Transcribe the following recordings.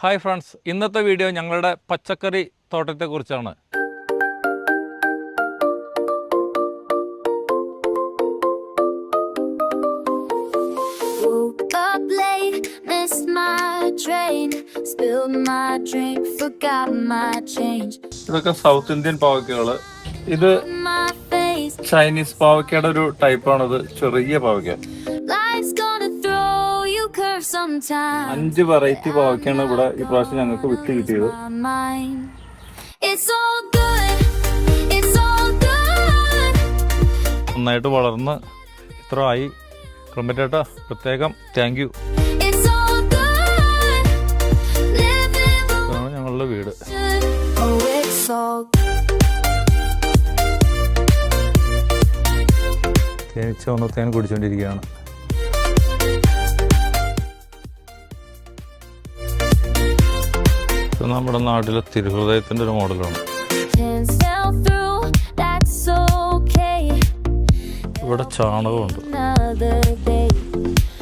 Hi friends ഇന്നത്തെ video ഞങ്ങളുടെ പച്ചക്കറി തോട്ടത്തെക്കുറിച്ചാണ്. ഇതൊക്കെ സൗത്ത് ഇന്ത്യൻ പാവയ്ക്കകൾ. ഇത് ചൈനീസ് പാവയ്ക്കയുടെ ഒരു ടൈപ്പാണ് ഇത് ചെറിയ പാവയ്ക്ക. അഞ്ച് വെറൈറ്റി പാവയ്ക്കാണ് ഇവിടെ ഈ പ്രാവശ്യം ഞങ്ങൾക്ക് വിറ്റ് കിട്ടിയത്. My mind, it's all good, it's all good. നന്നായിട്ട് വളർന്ന് ഇത്ര ആയി. ക്ലമ്പറ്റേട്ട പ്രത്യേകം thank you It's all good, living the ഇതാണ് ഞങ്ങളുടെ വീട്. Oh, തേനീച്ച വന്ന് തേൻ കുടിച്ചുകൊണ്ടിരിക്കുകയാണ് ഇത് നമ്മുടെ നാട്ടിലെ തിരുഹൃദയത്തിന്റെ ഒരു മോഡലാണ്. ഇവിടെ ചാണകമുണ്ട്.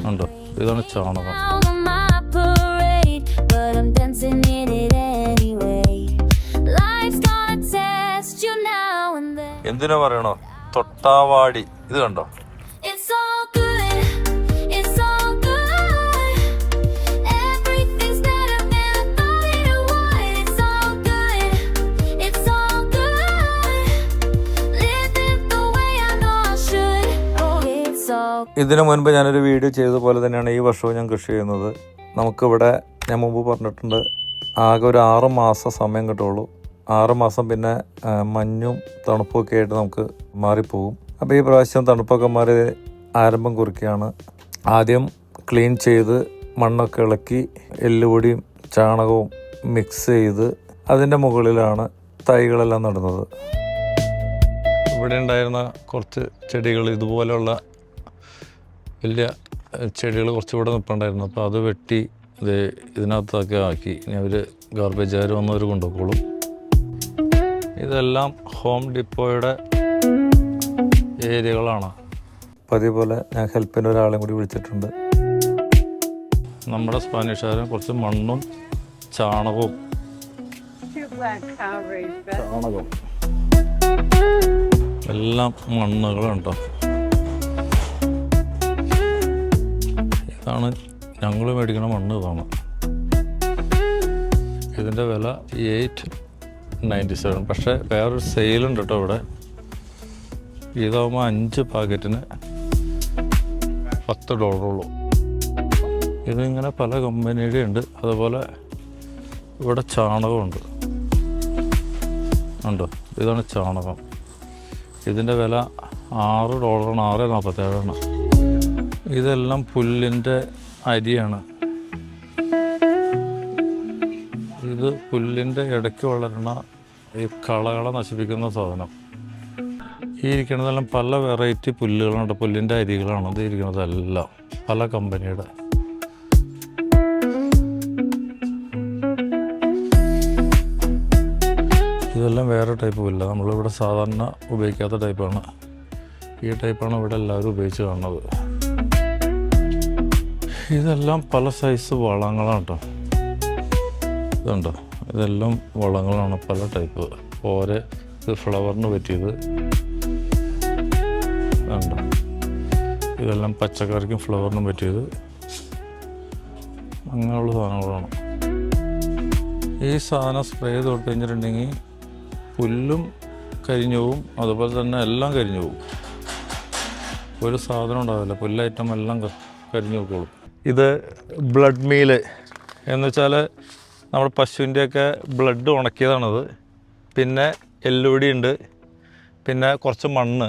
ഉണ്ടോ? ഇതാണ് ചാണകം. എന്തിനാ പറയണോ? തൊട്ടാവാടി. ഇത് കണ്ടോ? ഇതിനു മുൻപ് ഞാനൊരു വീഡിയോ ചെയ്ത പോലെ തന്നെയാണ് ഈ വർഷവും ഞാൻ കൃഷി ചെയ്യുന്നത്. നമുക്കിവിടെ ഞാൻ മുമ്പ് പറഞ്ഞിട്ടുണ്ട് ആകെ ഒരു ആറ് മാസം സമയം കിട്ടുള്ളൂ. ആറ് മാസം പിന്നെ മഞ്ഞും തണുപ്പും ഒക്കെ ആയിട്ട് നമുക്ക് മാറിപ്പോകും. അപ്പോൾ ഈ പ്രാവശ്യം തണുപ്പൊക്കെ മാറി ആരംഭം കുറിക്കുകയാണ്. ആദ്യം ക്ലീൻ ചെയ്ത് മണ്ണൊക്കെ ഇളക്കി എല്ലുപൊടിയും ചാണകവും മിക്സ് ചെയ്ത് അതിന്റെ മുകളിലാണ് തൈകളെല്ലാം നടുന്നത്. ഇവിടെ ഉണ്ടായിരുന്ന കുറച്ച് ചെടികൾ ഇതുപോലെയുള്ള വലിയ ചെടികൾ കുറച്ചുകൂടെ നിൽപ്പുണ്ടായിരുന്നു അപ്പോൾ അത് വെട്ടി ഇത് ഇതിനകത്തൊക്കെ ആക്കി. ഇനി അവർ ഗാർബേജുകാർ വന്നവർ കൊണ്ടുപോയിക്കോളും ഇതെല്ലാം ഹോം ഡിപ്പോയുടെ ഏരിയകളാണ്. പതിവ് പോലെ ഞാൻ ഹെൽപ്പിന് ഒരാളെയും കൂടി വിളിച്ചിട്ടുണ്ട്. നമ്മുടെ സ്പാനിഷുകാരൻ കുറച്ച് മണ്ണും ചാണകവും Two black cow raised bed. ചാണകം എല്ലാം മണ്ണുകളുണ്ടോ ഇതാണ് ഞങ്ങൾ മേടിക്കുന്ന മണ്ണ് ഇതാണ്. ഇതിന്റെ വില എയ്റ്റ് നയന്റി സെവൻ പക്ഷേ വേറൊരു സെയിലുണ്ട് കേട്ടോ ഇവിടെ. ഇതാകുമ്പോൾ അഞ്ച് പാക്കറ്റിന് പത്ത് ഡോളറുള്ളൂ. ഇതിങ്ങനെ പല കമ്പനിയുടെ ഉണ്ട്. അതുപോലെ ഇവിടെ ചാണകമുണ്ട് ഉണ്ടോ. ഇതാണ് ചാണകം. ഇതിന്റെ വില ആറ് ഡോളറാണ് ആറ് നാൽപ്പത്തേഴാണ് ഇതെല്ലാം പുല്ലിന്റെ അരിയാണ്. ഇത് പുല്ലിന്റെ ഇടയ്ക്ക് വളരുന്ന ഈ കളകളെ നശിപ്പിക്കുന്ന സാധനം. ഈ ഇരിക്കുന്നതെല്ലാം പല വെറൈറ്റി പുല്ലുകളുണ്ട് പുല്ലിന്റെ അരികളാണ് ഇത് ഇരിക്കുന്നതെല്ലാം പല കമ്പനിയുടെ. ഇതെല്ലാം വേറെ ടൈപ്പ് പുല്ല നമ്മളിവിടെ സാധാരണ ഉപയോഗിക്കാത്ത ടൈപ്പാണ്. ഈ ടൈപ്പാണ് ഇവിടെ എല്ലാവരും ഉപയോഗിച്ച് കാണുന്നത്. ഇതെല്ലാം പല സൈസ് വളങ്ങളാണ് കേട്ടോ ഇതുണ്ടോ? ഇതെല്ലാം വളങ്ങളാണ് പല ടൈപ്പ് ഓരോ ഇത് ഫ്ലവറിന് പറ്റിയത്. ഇതുണ്ടോ? ഇതെല്ലാം പച്ചക്കറിക്കും ഫ്ലവറിനും പറ്റിയത്. അങ്ങനെയുള്ള സാധനങ്ങളാണ്. ഈ സാധനം സ്പ്രേ ചെയ്ത് കൊടുത്തു കഴിഞ്ഞിട്ടുണ്ടെങ്കിൽ പുല്ലും കരിഞ്ഞു പോവും അതുപോലെ തന്നെ എല്ലാം കരിഞ്ഞു പോവും ഒരു സാധനം ഉണ്ടാവില്ല. പുല്ലൈറ്റം എല്ലാം കരിഞ്ഞു പോയിക്കോളും ഇത് ബ്ലഡ് മീൽ എന്ന് വെച്ചാൽ നമ്മുടെ പശുവിന്റെയൊക്കെ ബ്ലഡ് ഉണക്കിയതാണത്. പിന്നെ എല്ലുപൊടി ഉണ്ട്. പിന്നെ കുറച്ച് മണ്ണ്.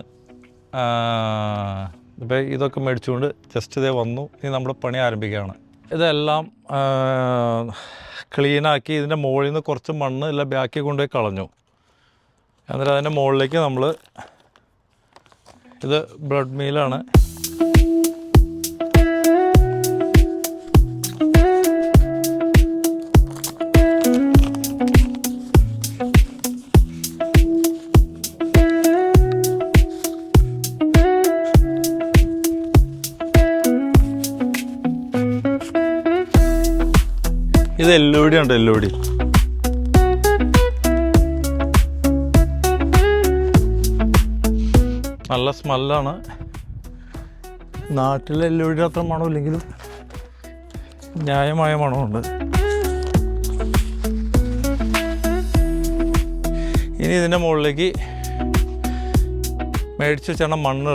ഇപ്പോൾ ഇതൊക്കെ മേടിച്ചുകൊണ്ട് ജസ്റ്റ് ഇതേ വന്നു. ഇനി നമ്മൾ പണി ആരംഭിക്കുകയാണ്. ഇതെല്ലാം ക്ലീനാക്കി ഇതിന്റെ മുകളിൽ നിന്ന് കുറച്ച് മണ്ണ് എല്ലാം ബാക്കി കൊണ്ടുപോയി കളഞ്ഞു. എന്നിട്ട് അതിന്റെ മുകളിലേക്ക് നമ്മൾ ഇത് ബ്ലഡ് മീലാണ് ഇത് എല്ല് എല്ലുപൊടി ഉണ്ട് എല്ലുപൊടി നല്ല സ്മെല്ലാണ്. നാട്ടിലെ എല്ലുപൊടി അത്ര മണമില്ലെങ്കിലും ന്യായമായ മണമുണ്ട് ഇനി ഇതിന്റെ മുകളിലേക്ക് മേടിച്ച് വെച്ചാണ് മണ്ണ്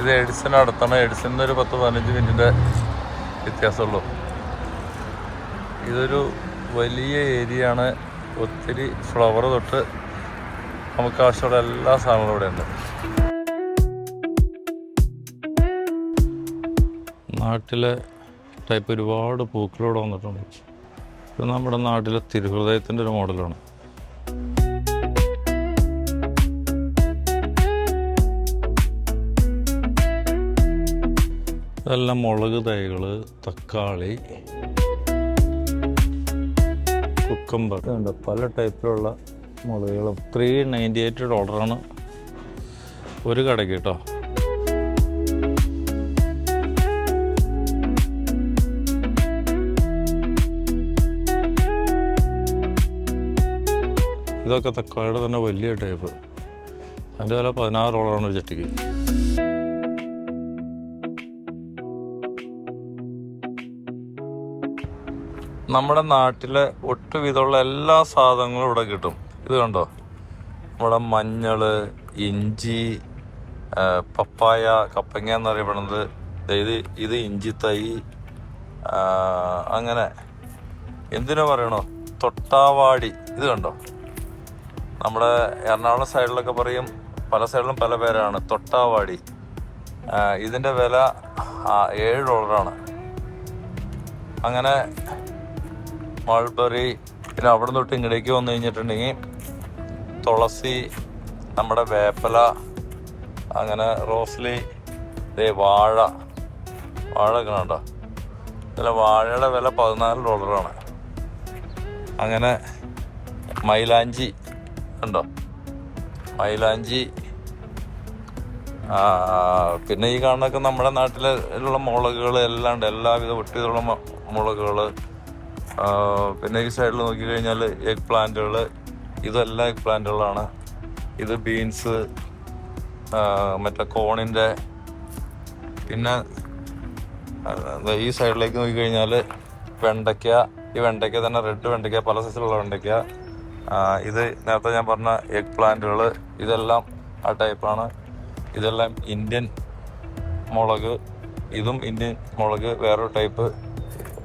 ഇത് എഡിസൺ അടുത്താണ് എഡിസൺ ഒരു പത്ത് പതിനഞ്ച് മിനിറ്റിന്റെ വ്യത്യാസമുള്ളൂ. ഇതൊരു വലിയ ഏരിയ ആണ് ഒത്തിരി ഫ്ലവർ തൊട്ട് നമുക്ക് ആവശ്യമുള്ള എല്ലാ സാധനങ്ങളും ഇവിടെ ഉണ്ട്. നാട്ടിലെ ടൈപ്പ് ഒരുപാട് പൂക്കളോട് വന്നിട്ടുണ്ട്. ഇത് നമ്മുടെ നാട്ടിലെ തിരുഹൃദയത്തിന്റെ ഒരു മോഡലാണ് ഇതെല്ലാം മുളക് തൈകൾ തക്കാളി കുക്കമ്പർ. ഉണ്ട് പല ടൈപ്പിലുള്ള മുളകുകളും. ത്രീ നയന്റി എയ്റ്റ് ഡോളറാണ് ഒരു കടയ്ക്ക് കേട്ടോ. ഇതൊക്കെ തക്കാളിയുടെ തന്നെ വലിയ ടൈപ്പ്. അതിന്റെ വില പതിനാറ് ഡോളറാണ് ഒരു ചട്ടിക്ക്. നമ്മുടെ നാട്ടിലെ ഒട്ടുവിധമുള്ള എല്ലാ സാധനങ്ങളും ഇവിടെ കിട്ടും. ഇത് കണ്ടോ? നമ്മുടെ മഞ്ഞൾ ഇഞ്ചി പപ്പായ കപ്പങ്ങ എന്നറിയപ്പെടുന്നത് ഇത് ഇത് ഇഞ്ചി തൈ അങ്ങനെ. എന്തിനു പറയണോ? തൊട്ടാവാടി. ഇത് കണ്ടോ? നമ്മുടെ എറണാകുളം സൈഡിലൊക്കെ പറയും പല സൈഡിലും പല പേരാണ് തൊട്ടാവാടി. ഇതിന്റെ വില ഏഴ് ഡോളറാണ്. അങ്ങനെ മൾബറി പിന്നെ അവിടെ തൊട്ട് ഇങ്ങടേക്ക് വന്നു കഴിഞ്ഞിട്ടുണ്ടെങ്കിൽ തുളസി നമ്മുടെ വേപ്പല അങ്ങനെ റോസ്ലി ദേ വാഴ വാഴ ഉണ്ടോ ഇതിലെ വാഴയുടെ വില പതിനാല് ഡോളറാണ്. അങ്ങനെ മൈലാഞ്ചി ഉണ്ടോ മൈലാഞ്ചി പിന്നെ ഈ കാണുന്നൊക്കെ നമ്മുടെ നാട്ടിലുള്ള മുളകുകൾ എല്ലാം ഉണ്ട്. എല്ലാവിധ ഒട്ടിയതുള്ള മുളകുകൾ പിന്നെ ഈ സൈഡിൽ നോക്കിക്കഴിഞ്ഞാൽ എഗ് പ്ലാന്റുകൾ ഇതെല്ലാം എഗ് പ്ലാന്റുകളാണ് ഇത് ബീൻസ് മറ്റേ കോണിന്റെ പിന്നെ ഈ സൈഡിലേക്ക് നോക്കിക്കഴിഞ്ഞാൽ വെണ്ടയ്ക്ക. ഈ വെണ്ടയ്ക്ക തന്നെ റെഡ് വെണ്ടയ്ക്ക പല സൈസിലുള്ള വെണ്ടയ്ക്ക. ഇത് നേരത്തെ ഞാൻ പറഞ്ഞ എഗ് പ്ലാന്റുകൾ ഇതെല്ലാം ആ ടൈപ്പാണ് ഇതെല്ലാം ഇന്ത്യൻ മുളക്. ഇതും ഇന്ത്യൻ മുളക് വേറൊരു ടൈപ്പ്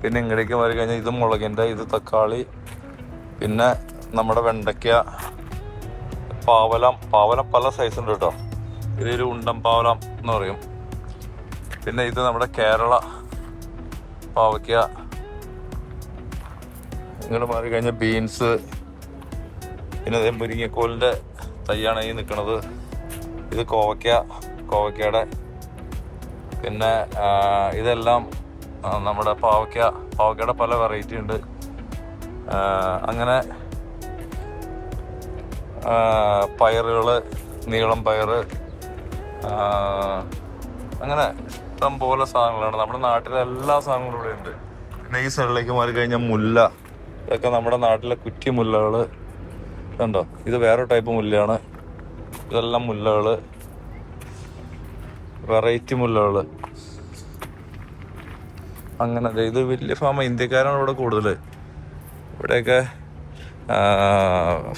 പിന്നെ ഇങ്ങടേക്ക് മാറി കഴിഞ്ഞാൽ ഇത് മുളകിന്റെ ഇത് തക്കാളി പിന്നെ നമ്മുടെ വെണ്ടയ്ക്ക പാവലം പാവലം പല സൈസ് ഉണ്ട് കേട്ടോ ഇതൊരു ഉണ്ടം പാവലം എന്ന് പറയും. പിന്നെ ഇത് നമ്മുടെ കേരള പാവയ്ക്ക. ഇങ്ങോട്ട് മാറി കഴിഞ്ഞാൽ ബീൻസ് പിന്നെ അതേ മുരിങ്ങക്കോലിന്റെ തൈയാണ് ഈ നിൽക്കുന്നത് ഇത് കോവയ്ക്ക കോവയ്ക്കയുടെ. പിന്നെ ഇതെല്ലാം നമ്മുടെ പാവയ്ക്ക പാവയ്ക്കയുടെ പല വെറൈറ്റി ഉണ്ട്. അങ്ങനെ പയറുകൾ നീളം പയറ് അങ്ങനെ ഇഷ്ടം പോലെ സാധനങ്ങളാണ്. നമ്മുടെ നാട്ടിലെ എല്ലാ സാധനങ്ങളും ഇവിടെ ഉണ്ട്. പിന്നെ ഈ സൈഡിലേക്ക് മാറി കഴിഞ്ഞാൽ മുല്ല. ഇതൊക്കെ നമ്മുടെ നാട്ടിലെ കുറ്റി മുല്ലകൾ. കണ്ടോ? ഇത് വേറെ ടൈപ്പ് മുല്ലയാണ്. ഇതെല്ലാം മുല്ലകൾ. വെറൈറ്റി മുല്ലകൾ. അങ്ങനെ ദേ ഇത് വലിയ ഫാമ ഇന്ത്യക്കാരാണ് ഇവിടെ കൂടുതൽ ഇവിടെയൊക്കെ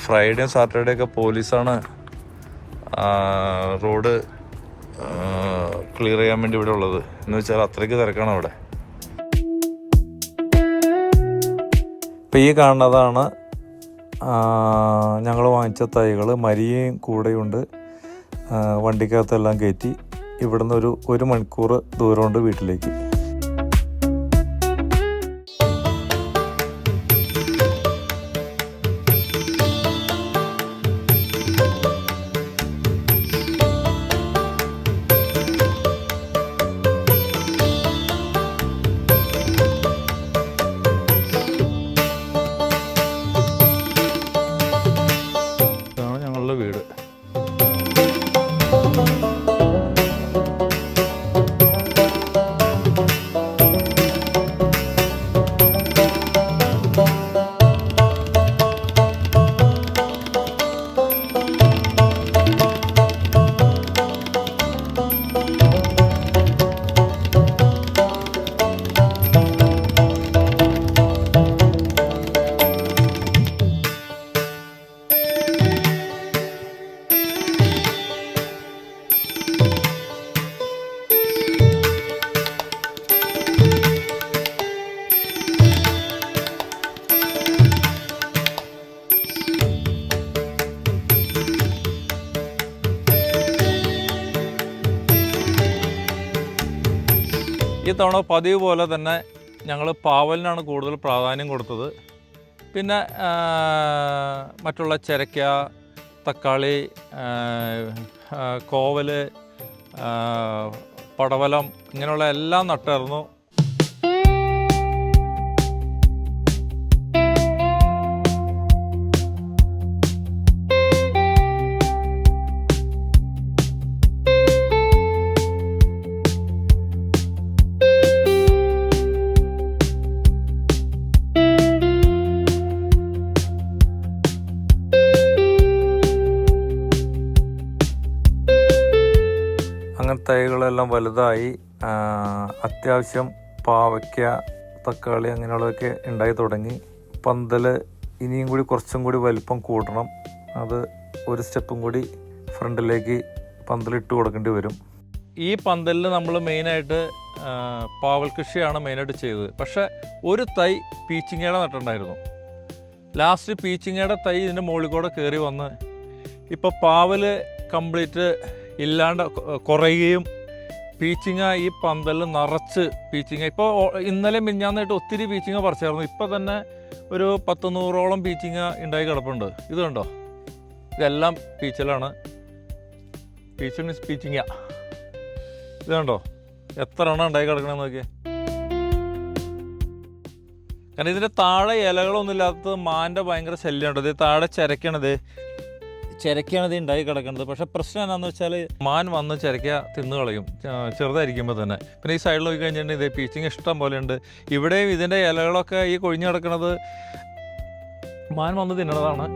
ഫ്രൈഡേയും സാറ്റർഡേ ഒക്കെ പോലീസാണ് റോഡ് ക്ലിയർ ചെയ്യാൻ വേണ്ടി ഇവിടെ ഉള്ളത്. എന്ന് വെച്ചാൽ അത്രയ്ക്ക് തിരക്കാണ് അവിടെ. ഇപ്പം ഈ കാണുന്നതാണ് ഞങ്ങൾ വാങ്ങിച്ച തൈകൾ മരിയും കൂടെയുണ്ട് വണ്ടിക്കകത്തെല്ലാം കയറ്റി ഇവിടുന്ന് ഒരു ഒരു മണിക്കൂർ ദൂരമുണ്ട് വീട്ടിലേക്ക്. തവണ പതിവ് പോലെ തന്നെ ഞങ്ങൾ പാവലിനാണ് കൂടുതൽ പ്രാധാന്യം കൊടുത്തത്. പിന്നെ മറ്റുള്ള ചിരക്ക തക്കാളി കോവൽ പടവലം ഇങ്ങനെയുള്ള എല്ലാം നട്ടായിരുന്നു തൈകളെല്ലാം വലുതായി അത്യാവശ്യം പാവയ്ക്ക തക്കാളി അങ്ങനെയുള്ളതൊക്കെ ഉണ്ടായി തുടങ്ങി. പന്തൽ ഇനിയും കൂടി കുറച്ചും കൂടി വലിപ്പം കൂട്ടണം അത് ഒരു സ്റ്റെപ്പും കൂടി ഫ്രണ്ടിലേക്ക് പന്തലിട്ട് കൊടുക്കേണ്ടി വരും. ഈ പന്തലിൽ നമ്മൾ മെയിനായിട്ട് പാവൽ കൃഷിയാണ് മെയിനായിട്ട് ചെയ്തത്. പക്ഷേ ഒരു തൈ പീച്ചിങ്ങയുടെ നട്ടുണ്ടായിരുന്നു. ലാസ്റ്റ് പീച്ചിങ്ങയുടെ തൈ ഇതിന്റെ മുകളിൽ കൂടെ കയറി വന്ന് ഇപ്പോൾ പാവൽ കംപ്ലീറ്റ് ഇല്ലാണ്ട് കുറയുകയും പീച്ചിങ്ങ ഈ പന്തലിൽ നിറച്ച് പീച്ചിങ്ങ ഇപ്പോൾ ഇന്നലെ മിഞ്ഞാന്നായിട്ട് ഒത്തിരി പീച്ചിങ്ങ പറിച്ചായിരുന്നു. ഇപ്പോൾ തന്നെ ഒരു പത്ത് നൂറോളം പീച്ചിങ്ങ ഉണ്ടായി കിടപ്പുണ്ട്. ഇത് കണ്ടോ? ഇതെല്ലാം പീച്ചിലാണ്. പീച്ചൽ മീൻസ് പീച്ചിങ്ങ ഇത് കണ്ടോ? എത്ര എണ്ണം ഉണ്ടായി കിടക്കണമെന്ന് നോക്കിയേ. കാരണം ഇതിന്റെ താഴെ ഇലകളൊന്നും ഇല്ലാത്തത് മാന്റെ ഭയങ്കര ശല്യമുണ്ട് ഇത് താഴെ ചിരക്കണത്. ചിരക്കാണ് ഇത് ഉണ്ടായി കിടക്കുന്നത്. പക്ഷെ പ്രശ്നം എന്താണെന്ന് വെച്ചാൽ മാൻ വന്ന് ചിരക്ക തിന്നു കളയും. ചെറുതായിരിക്കുമ്പോൾ തന്നെ. പിന്നെ ഈ സൈഡിൽ നോക്കി കഴിഞ്ഞിട്ടുണ്ടെങ്കിൽ ഇത് പീച്ചിങ് ഇഷ്ടം പോലെ ഉണ്ട്. ഇവിടെയും ഇതിന്റെ ഇലകളൊക്കെ ഈ കൊഴിഞ്ഞു കിടക്കുന്നത് മാൻ വന്ന് തിന്നണതാണ്.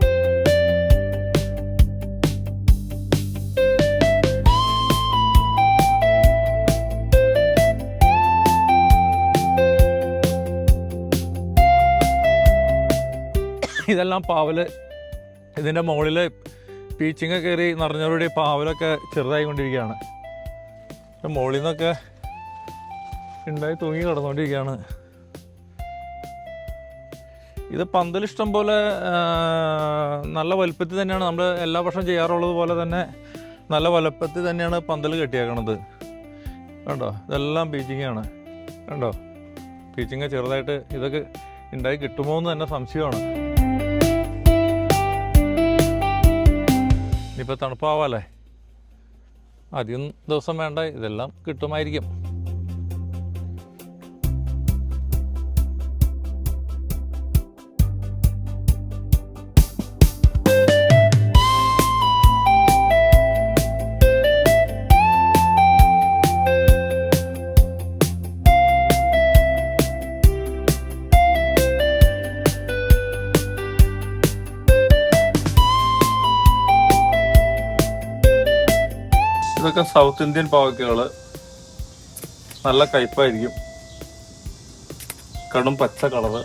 ഇതെല്ലാം പാവൽ ഇതിന്റെ മുകളിൽ പീച്ചിങ്ങ കയറി നിറഞ്ഞവരുടെ പാവലൊക്കെ ചെറുതായി കൊണ്ടിരിക്കുകയാണ് മുകളിൽ നിന്നൊക്കെ ഉണ്ടായി തൂങ്ങി കിടന്നുകൊണ്ടിരിക്കുകയാണ്. ഇത് പന്തലിഷ്ടം പോലെ നല്ല വലുപ്പത്തിൽ തന്നെയാണ് നമ്മൾ എല്ലാ വർഷം ചെയ്യാറുള്ളത് പോലെ തന്നെ നല്ല വലുപ്പത്തിൽ തന്നെയാണ് പന്തൽ കെട്ടിയേക്കണത്. കണ്ടോ? ഇതെല്ലാം പീച്ചിങ്ങയാണ് കണ്ടോ? പീച്ചിങ്ങ ചെറുതായിട്ട് ഇതൊക്കെ ഉണ്ടായി കിട്ടുമോ എന്ന് തന്നെ സംശയമാണ്. ഇനിയിപ്പോൾ തണുപ്പാവാല്ലേ? അധികം ദിവസം വേണ്ട ഇതെല്ലാം കിട്ടുമായിരിക്കും. ഇതൊക്കെ സൗത്ത് ഇന്ത്യൻ പാവയ്ക്കകൾ നല്ല കയ്പായിരിക്കും. കടും പച്ച കളറ്.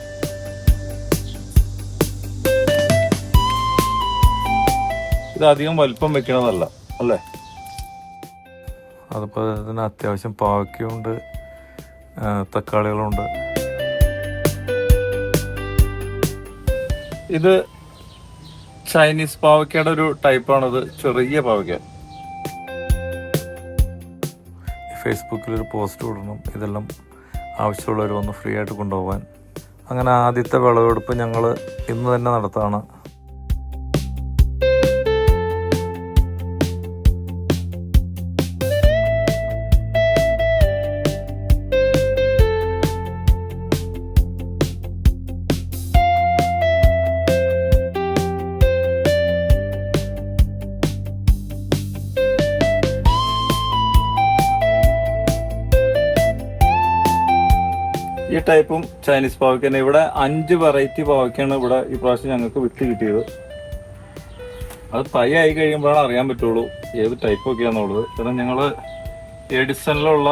ഇത് അധികം വലിപ്പം വെക്കണതല്ല അല്ലേ? അതിപ്പോ തന്നെ അത്യാവശ്യം പാവയ്ക്കുണ്ട് തക്കാളികളുണ്ട്. ഇത് ചൈനീസ് പാവയ്ക്കയുടെ ഒരു ടൈപ്പാണിത് ചെറിയ പാവയ്ക്ക. ഫേസ്ബുക്കിൽ ഒരു പോസ്റ്റ് വിടണം ഇതെല്ലാം ആവശ്യമുള്ളവർ വന്ന് ഫ്രീ ആയിട്ട് കൊണ്ടുപോകാൻ. അങ്ങനെ ആദ്യത്തെ വിളവെടുപ്പ് ഞങ്ങൾ ഇന്ന് തന്നെ നടത്താണ്. ഈ ടൈപ്പും ചൈനീസ് പാവയ്ക്ക തന്നെ ഇവിടെ അഞ്ച് വെറൈറ്റി പാവയ്ക്കാണ് ഇവിടെ ഈ പ്രാവശ്യം ഞങ്ങൾക്ക് വിത്ത് കിട്ടിയത്. അത് തൈ ആയി കഴിയുമ്പോഴാണ് അറിയാൻ പറ്റുള്ളൂ ഏത് ടൈപ്പ് ഒക്കെയാണെന്നുള്ളത് കാരണം ഞങ്ങൾ എഡിസണിലുള്ള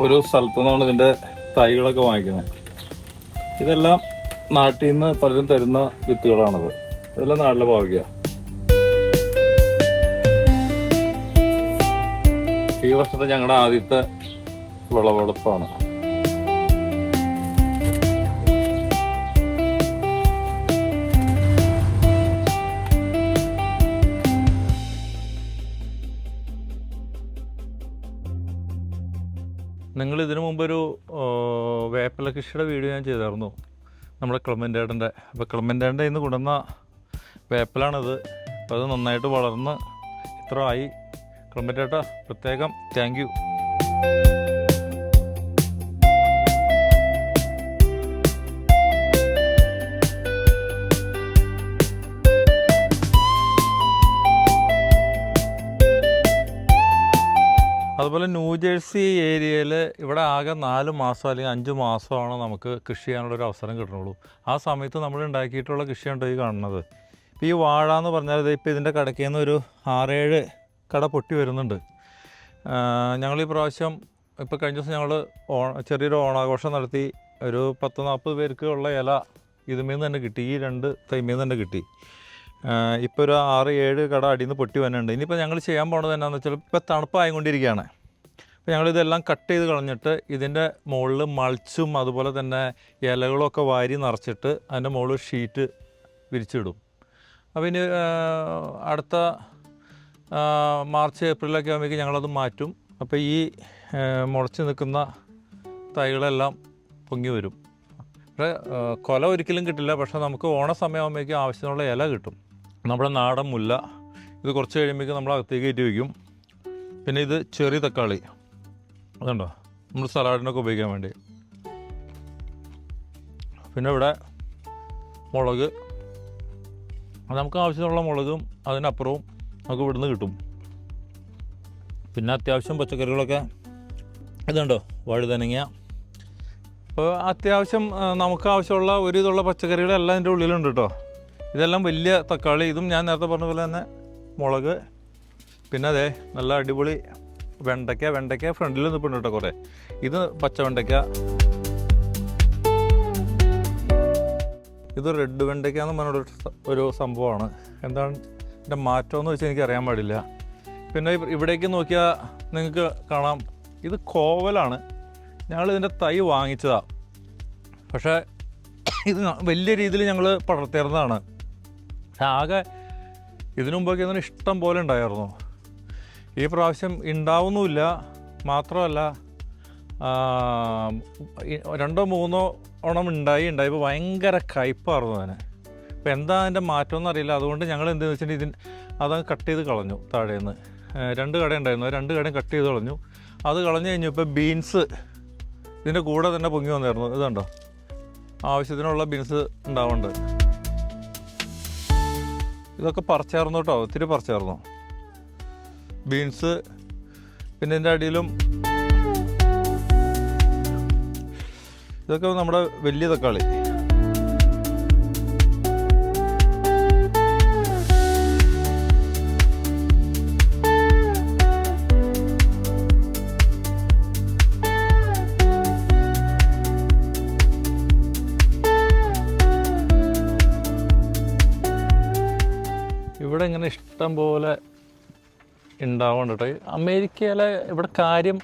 ഒരു സ്ഥലത്തു നിന്നാണ് ഇതിന്റെ തൈകളൊക്കെ വാങ്ങിക്കുന്നത്. ഇതെല്ലാം നാട്ടിൽ നിന്ന് പലരും തരുന്ന വിത്തുകളാണത്. ഇതെല്ലാം നാട്ടിലെ പാവയ്ക്ക. ഈ വർഷത്തെ ഞങ്ങളുടെ ആദ്യത്തെ വിളവെടുപ്പാണ്. കൃഷിയുടെ വീഡിയോ ഞാൻ ചെയ്തായിരുന്നു. നമ്മുടെ ക്ലമന്റേട്ടന്റെ അപ്പോൾ ക്ലമന്റേട്ടന്റെ ഇന്ന് കൊണ്ടുവന്ന വേപ്പലാണിത്. അപ്പോൾ അത് നന്നായിട്ട് വളർന്ന് ഇത്ര ആയി ക്ലമന്റേട്ട പ്രത്യേകം താങ്ക് യു അതുപോലെ ന്യൂജേഴ്സി ഏരിയയിൽ ഇവിടെ ആകെ നാല് മാസം അല്ലെങ്കിൽ അഞ്ച് മാസമാണ് നമുക്ക് കൃഷി ചെയ്യാനുള്ള ഒരു അവസരം കിട്ടുന്നുള്ളൂ. ആ സമയത്ത് നമ്മൾ ഉണ്ടാക്കിയിട്ടുള്ള കൃഷിയാണ് ഈ കാണുന്നത്. ഇപ്പോൾ ഈ വാഴ എന്ന് പറഞ്ഞാൽ ഇപ്പോൾ ഇതിന്റെ കടക്കിൽ നിന്ന് ഒരു ആറേഴ് കട പൊട്ടി വരുന്നുണ്ട്. ഞങ്ങൾ ഈ പ്രാവശ്യം ഇപ്പോൾ കഴിഞ്ഞ ദിവസം ഞങ്ങൾ ഓണ ചെറിയൊരു ഓണാഘോഷം നടത്തി. ഒരു പത്ത് നാൽപ്പത് പേർക്ക് ഉള്ള ഇല ഇതുമേന്ന് തന്നെ കിട്ടി. ഈ രണ്ട് തൈമേന്ന് തന്നെ കിട്ടി. ഇപ്പോൾ ഒരു ആറ് ഏഴ് കട അടിയിൽ നിന്ന് പൊട്ടി വന്നിട്ടുണ്ട്. ഇനിയിപ്പോൾ ഞങ്ങൾ ചെയ്യാൻ പോണത് എന്നാന്ന് വെച്ചാൽ ഇപ്പോൾ തണുപ്പായിക്കൊണ്ടിരിക്കുകയാണ്. അപ്പോൾ ഞങ്ങളിതെല്ലാം കട്ട് ചെയ്ത് കളഞ്ഞിട്ട് ഇതിന്റെ മുകളിൽ മൾച്ചും അതുപോലെ തന്നെ ഇലകളൊക്കെ വാരി നിറച്ചിട്ട് അതിന്റെ മുകളിൽ ഷീറ്റ് വിരിച്ചിടും. അപ്പോൾ ഇനി അടുത്ത മാർച്ച് ഏപ്രിലൊക്കെ ആകുമ്പോഴേക്കും ഞങ്ങളത് മാറ്റും. അപ്പോൾ ഈ മുളച്ച് നിൽക്കുന്ന തൈകളെല്ലാം പൊങ്ങി വരും. പക്ഷേ കൊല ഒരിക്കലും കിട്ടില്ല. പക്ഷേ നമുക്ക് ഓണ സമയമാകുമ്പോഴേക്കും ആവശ്യത്തിനുള്ള ഇല കിട്ടും. നമ്മുടെ നാടൻ മുല്ല ഇത് കുറച്ച് കഴിയുമ്പോഴേക്കും നമ്മൾ അകത്തേക്ക് കയറ്റി വയ്ക്കും. പിന്നെ ഇത് ചെറിയ തക്കാളി അതുണ്ടോ? നമ്മൾ സലാഡിനൊക്കെ ഉപയോഗിക്കാൻ വേണ്ടി. പിന്നെ ഇവിടെ മുളക് നമുക്ക് ആവശ്യമുള്ള മുളകും അതിനപ്പുറവും നമുക്ക് ഇവിടുന്ന് കിട്ടും. പിന്നെ അത്യാവശ്യം പച്ചക്കറികളൊക്കെ ഇതുണ്ടോ? വഴുതനങ്ങ. അപ്പോൾ അത്യാവശ്യം നമുക്ക് ആവശ്യമുള്ള ഒരു ഇതുള്ള പച്ചക്കറികളെല്ലാം ഇതിന്റെ ഉള്ളിലുണ്ട് കേട്ടോ. ഇതെല്ലാം വലിയ തക്കാളി. ഇതും ഞാൻ നേരത്തെ പറഞ്ഞ പോലെ തന്നെ മുളക്. പിന്നെ അതെ നല്ല അടിപൊളി വെണ്ടയ്ക്ക. വെണ്ടയ്ക്ക ഫ്രണ്ടിൽ നിന്ന് കേട്ടോ കുറേ. ഇത് പച്ച വെണ്ടയ്ക്ക. ഇത് റെഡ് വെണ്ടയ്ക്ക എന്ന് പറഞ്ഞൊരു ഒരു സംഭവമാണ്. എന്താണ് എന്റെ മാറ്റം എന്ന് വെച്ചാൽ എനിക്ക് അറിയാൻ പാടില്ല. പിന്നെ ഇവ- ഇവിടേക്ക് നോക്കിയാൽ നിങ്ങൾക്ക് കാണാം. ഇത് കോവലാണ്. ഞങ്ങൾ ഇതിന്റെ തൈ വാങ്ങിച്ചതാണ് പക്ഷേ ഇത് വലിയ രീതിയിൽ ഞങ്ങൾ പടർത്തിയിരുന്നതാണ് പക്ഷെ ആകെ ഇതിനു ഇതിന് ഇഷ്ടം പോലെ ഉണ്ടായിരുന്നു. ഈ പ്രാവശ്യം ഉണ്ടാവുന്നുമില്ല മാത്രമല്ല രണ്ടോ മൂന്നോ ഓണം ഉണ്ടായി ഉണ്ടായപ്പോൾ ഭയങ്കര കയ്പായിരുന്നു അതിന്. അപ്പോൾ എന്താ അതിന്റെ മാറ്റം അറിയില്ല. അതുകൊണ്ട് ഞങ്ങൾ എന്തെന്ന് വെച്ചിട്ടുണ്ടെങ്കിൽ ഇതിന് അതങ്ങ് കട്ട് ചെയ്ത് കളഞ്ഞു താഴേന്ന്. രണ്ട് കട ഉണ്ടായിരുന്നു രണ്ട് കടയും കട്ട് ചെയ്ത് കളഞ്ഞു. അത് കളഞ്ഞു കഴിഞ്ഞു കഴിഞ്ഞപ്പോൾ ബീൻസ് ഇതിന്റെ കൂടെ തന്നെ പൊങ്ങി വന്നായിരുന്നു. ഇതുണ്ടോ ആവശ്യത്തിനുള്ള ബീൻസ് ഉണ്ടാവുന്നുണ്ട് ഇതൊക്കെ പറിച്ചായിരുന്നു കേട്ടോ. ഒത്തിരി പറിച്ചായിരുന്നു. ബീൻസ് പിന്നെ ഇതിന്റെ അടിയിലും ഇതൊക്കെ നമ്മുടെ വലിയ തക്കാളി. ഇവിടെ ഇങ്ങനെ ഇഷ്ടം പോലെ ഉണ്ടാവുന്നുണ്ട് അമേരിക്കയിലെ ഇവിടെ കാര്യം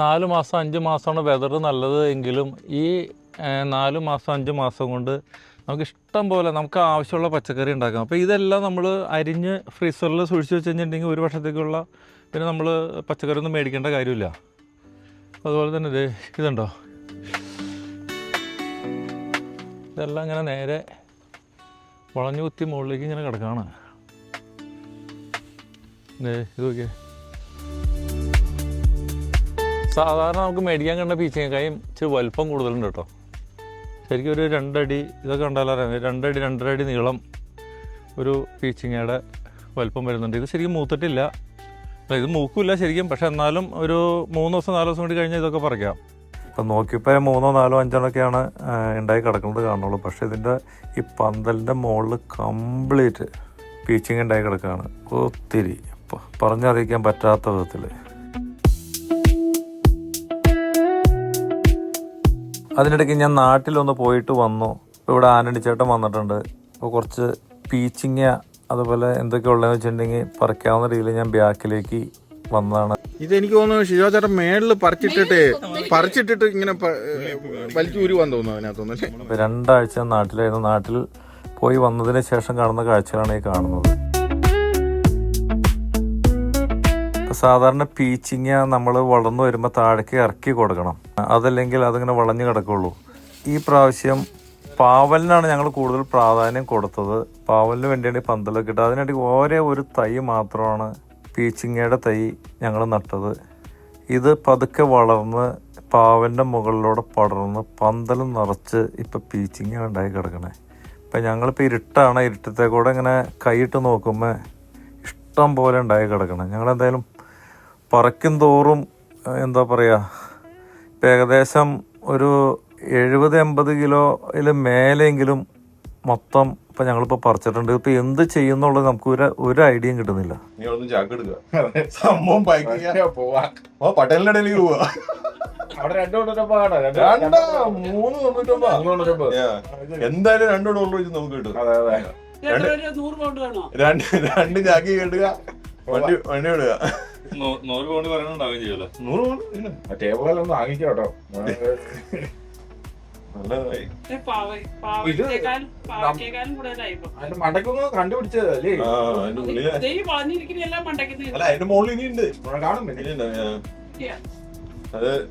നാല് മാസം അഞ്ച് മാസമാണ് വെതർ നല്ലത് എങ്കിലും ഈ നാല് മാസം അഞ്ച് മാസം കൊണ്ട് നമുക്ക് ഇഷ്ടം പോലെ നമുക്ക് ആവശ്യമുള്ള പച്ചക്കറി ഉണ്ടാക്കാം. അപ്പോൾ ഇതെല്ലാം നമ്മൾ അരിഞ്ഞ് ഫ്രീസറിൽ സൂക്ഷിച്ച് വെച്ച് കഴിഞ്ഞിട്ടുണ്ടെങ്കിൽ ഒരു വർഷത്തേക്കുള്ള പിന്നെ നമ്മൾ പച്ചക്കറി ഒന്നും മേടിക്കേണ്ട കാര്യമില്ല. അതുപോലെ തന്നെ ഇത് ഇതുണ്ടോ? ഇതെല്ലാം ഇങ്ങനെ നേരെ വളഞ്ഞു കുത്തി മുകളിലേക്ക് ഇങ്ങനെ കിടക്കുകയാണ് ഇത് നോക്കിയേ സാധാരണ നമുക്ക് മേടിക്കാൻ കണ്ട പീച്ചങ്ങക്കായും ഇച്ചിരി വലുപ്പം കൂടുതലുണ്ട് കേട്ടോ. ശരിക്കും ഒരു രണ്ടടി ഇതൊക്കെ ഉണ്ടാകാറിയാം രണ്ടടി രണ്ടര അടി നീളം ഒരു പീച്ചിങ്ങയുടെ വലുപ്പം വരുന്നുണ്ട്. ഇത് ശരിക്കും മൂത്തിട്ടില്ല. ഇത് മൂക്കില്ല ശരിക്കും. പക്ഷെ എന്നാലും ഒരു മൂന്ന് ദിവസം നാല് ദിവസം കൂടി കഴിഞ്ഞാൽ ഇതൊക്കെ പറിക്കാം. ഇപ്പം നോക്കിയപ്പോൾ മൂന്നോ നാലോ അഞ്ചെണ്ണൊക്കെയാണ് ഉണ്ടായി കിടക്കുന്നത് കാണുള്ളൂ പക്ഷേ ഇതിന്റെ ഈ പന്തലിന്റെ മുകളിൽ കംപ്ലീറ്റ് പീച്ചിങ് ഉണ്ടായി കിടക്കുകയാണ്. ഒത്തിരി. പറഞ്ഞറിയിക്കാൻ പറ്റാത്ത വിധത്തിൽ. അതിനിടയ്ക്ക് ഞാൻ നാട്ടിലൊന്ന് പോയിട്ട് വന്നു. ഇപ്പോൾ ഇവിടെ ആനണി ചേട്ടൻ വന്നിട്ടുണ്ട്. അപ്പോൾ കുറച്ച് പീച്ചിങ്ങ അതുപോലെ എന്തൊക്കെ ഉള്ളതെന്ന് വെച്ചിട്ടുണ്ടെങ്കിൽ പറിക്കാവുന്ന രീതിയിൽ ഞാൻ ബാക്കിലേക്ക് വന്നതാണ്. ഇത് എനിക്ക് തോന്നുന്നു ഷിജോ ചേട്ടൻ മേളിൽ പറിച്ചിട്ടിട്ട് പറിച്ചിട്ടിട്ട് ഇങ്ങനെ വലിച്ചു ഊരുവാൻ തോന്നുന്നു അതിനകത്തൊന്നും. രണ്ടാഴ്ച നാട്ടിലായിരുന്നു. നാട്ടിൽ പോയി വന്നതിന് ശേഷം കാണുന്ന കാഴ്ചകളാണ് ഈ കാണുന്നത്. സാധാരണ പീച്ചിങ്ങ നമ്മൾ വളർന്നു വരുമ്പോൾ താഴേക്ക് ഇറക്കി കൊടുക്കണം. അതല്ലെങ്കിൽ അതിങ്ങനെ വളഞ്ഞു കിടക്കുള്ളൂ. ഈ പ്രാവശ്യം പാവലിനാണ് ഞങ്ങൾ കൂടുതൽ പ്രാധാന്യം കൊടുത്തത്. പാവലിന് വേണ്ടിയാണ് പന്തലൊക്കെ ഇട്ടത്. അതിനിടയ്ക്ക് ഓരോ ഒരു തൈ മാത്രമാണ് പീച്ചിങ്ങയുടെ തൈ ഞങ്ങൾ നട്ടത്. ഇത് പതുക്കെ വളർന്ന് പാവലിന്റെ മുകളിലൂടെ പടർന്ന് പന്തലും നിറച്ച് ഇപ്പം പീച്ചിങ്ങ ഉണ്ടായി കിടക്കണേ. ഇപ്പം ഞങ്ങളിപ്പോൾ ഇരുട്ടാണ്. ഇരുട്ടത്തെ കൂടെ ഇങ്ങനെ കൈയിട്ട് നോക്കുമ്പോൾ ഇഷ്ടം പോലെ ഉണ്ടായി കിടക്കണം. ഞങ്ങളെന്തായാലും പറക്കും തോറും എന്താ പറയുക ഇപ്പം ഏകദേശം ഒരു എഴുപത് എൺപത് കിലോയിൽ മേലെങ്കിലും മൊത്തം ഇപ്പം ഞങ്ങളിപ്പോൾ പറിച്ചിട്ടുണ്ട്. ഇപ്പം എന്ത് ചെയ്യുന്നുള്ളത് നമുക്ക് ഒരു ഒരു ഐഡിയയും കിട്ടുന്നില്ല. സംഭവം പട്ടേലിന്റെ പോവാ. രണ്ടു രണ്ടാ മൂന്ന് തൊണ്ണൂറ്റൊമ്പത്. കൊണ്ടൊരപ്പോ Yeah. എന്തായാലും രണ്ടു ഡോളർ വെച്ച് നമുക്ക് കിട്ടും. അതെ അതെ. രണ്ട് ഒരു നൂറ് പൗണ്ട് വേണോ? രണ്ട് ജാക്കി കെട്ടുക വണ്ടി വണ്ടി വിടുക. നൂറ് കൊണ്ട് പറയണുണ്ടാവുകയും ചെയ്യുമല്ലോ. നൂറ് പോണ്ട് ഇല്ല. ടേബിളെല്ലാം വാങ്ങിക്കോ കേട്ടോ നല്ലതായി. ഏ, പാവ- പാവയ്ക്കേക്കാളും പാവയ്ക്കേക്കാളും കൂടുതലായി ഇപ്പൊ. അതിന്റെ മണ്ടക്കൊന്ന് കണ്ടുപിടിച്ചത് അല്ലേ ആ അതിന്റെ ഉള്ളിൽ വളഞ്ഞിരിക്കുന്ന എല്ലാം മണ്ടയ്ക്ക് അല്ല അതിന്റെ മുകളിൽ ഇനിയുണ്ട് കാണും. അത്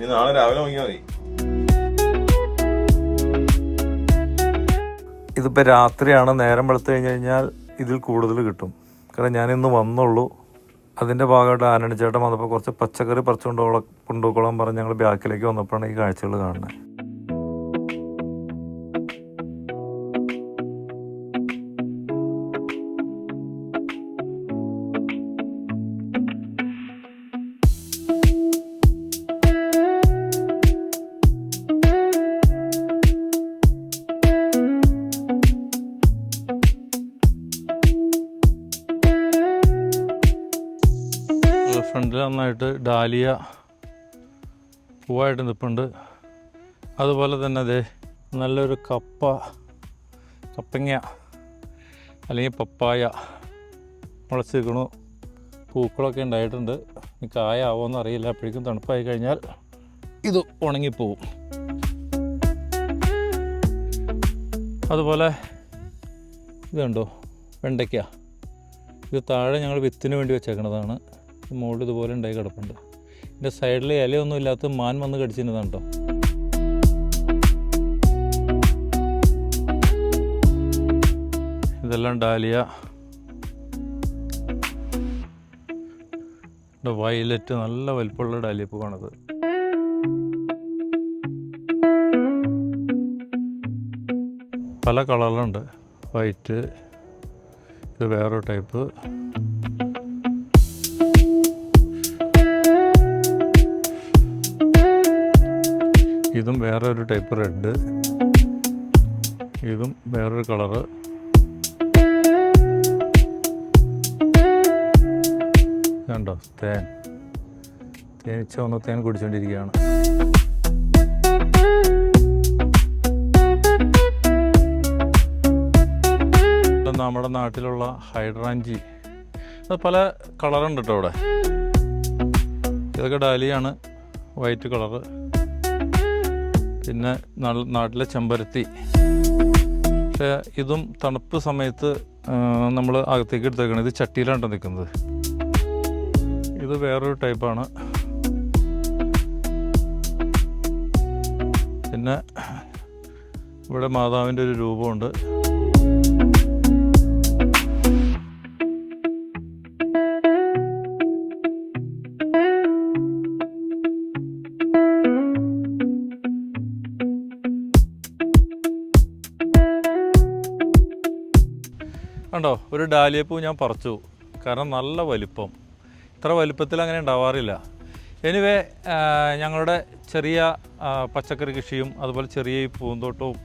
നീ നാളെ രാവിലെ വാങ്ങിയാൽ മതി. ഇതിപ്പോൾ രാത്രിയാണ് നേരം വെളുത്തു കഴിഞ്ഞു കഴിഞ്ഞാൽ ഇതിൽ കൂടുതൽ കിട്ടും. കാരണം ഞാനിന്ന് വന്നുള്ളൂ. അതിന്റെ ഭാഗമായിട്ട് ആനണി ചേട്ടൻ വന്നപ്പോൾ കുറച്ച് പച്ചക്കറി പറിച്ചുകൊണ്ട് കൊണ്ടുപോകോളാൻ പറഞ്ഞ് ഞങ്ങൾ ബാക്കിലേക്ക് വന്നപ്പോഴാണ് ഈ കാഴ്ചകൾ കാണുന്നത്. ഡാലിയ പൂവായിട്ട് നിൽപ്പുണ്ട്. അതുപോലെ തന്നെ അതെ നല്ലൊരു കപ്പ കപ്പങ്ങ അല്ലെങ്കിൽ പപ്പായ മുളച്ചിരിക്കണു പൂക്കളൊക്കെ ഉണ്ടായിട്ടുണ്ട്. കായ ആവുമെന്ന് അറിയില്ല അപ്പോഴേക്കും തണുപ്പായി കഴിഞ്ഞാൽ ഇത് ഉണങ്ങിപ്പോവും. അതുപോലെ ഇതുണ്ടോ വെണ്ടയ്ക്ക. ഇത് താഴെ ഞങ്ങൾ വിത്തിന് വേണ്ടി വെച്ചേക്കുന്നതാണ് മുകളിൽ ഇതുപോലെ ഉണ്ടായി കിടപ്പുണ്ട്. ഇതിന്റെ സൈഡിൽ ഇലയൊന്നും ഇല്ലാത്ത മാൻ വന്ന് കടിച്ചിരുന്നതാണ് കേട്ടോ. ഇതെല്ലാം ഡാലിയ. വയലറ്റ് നല്ല വലിപ്പമുള്ള ഡാലിയ പൂവാണത് പല കളറിലുണ്ട്. വൈറ്റ് ഇത് വേറൊരു ടൈപ്പ്. ഇതും വേറെ ഒരു ടൈപ്പ് റെഡ് ഇതും വേറൊരു കളറ് കണ്ടോ? തേൻ. തേനിച്ച ഒന്ന് തേൻ കുടിച്ചുകൊണ്ടിരിക്കുകയാണ് നമ്മുടെ നാട്ടിലുള്ള ഹൈഡ്രാഞ്ചി. അത് പല കളറുണ്ട് കേട്ടോ ഇവിടെ ഇതൊക്കെ ഡാലിയാണ് വൈറ്റ് കളറ് പിന്നെ നാട്ടിലെ ചെമ്പരത്തി. പക്ഷേ ഇതും തണുപ്പ് സമയത്ത് നമ്മൾ അകത്തേക്ക് എടുത്തേക്കണം. ഇത് ചട്ടിയിലാണ് നിൽക്കുന്നത് ഇത് വേറൊരു ടൈപ്പാണ്. പിന്നെ ഇവിടെ മാതാവിന്റെ ഒരു രൂപമുണ്ട്. കണ്ടോ? ഒരു ഡാലിയപ്പൂ ഞാൻ പറിച്ചു. കാരണം നല്ല വലിപ്പം. ഇത്ര വലിപ്പത്തിൽ അങ്ങനെ ഉണ്ടാവാറില്ല. എനിവേ ഞങ്ങളുടെ ചെറിയ പച്ചക്കറി കൃഷിയും അതുപോലെ ചെറിയ പൂന്തോട്ടവും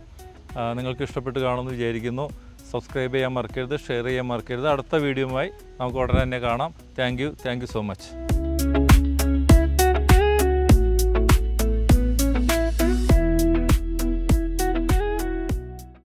നിങ്ങൾക്ക് ഇഷ്ടപ്പെട്ട് കാണുമെന്ന് വിചാരിക്കുന്നു. സബ്സ്ക്രൈബ് ചെയ്യാൻ മറക്കരുത് ഷെയർ ചെയ്യാൻ മറക്കരുത്. അടുത്ത വീഡിയോയുമായി നമുക്ക് ഉടനെ തന്നെ കാണാം. Thank you thank you so much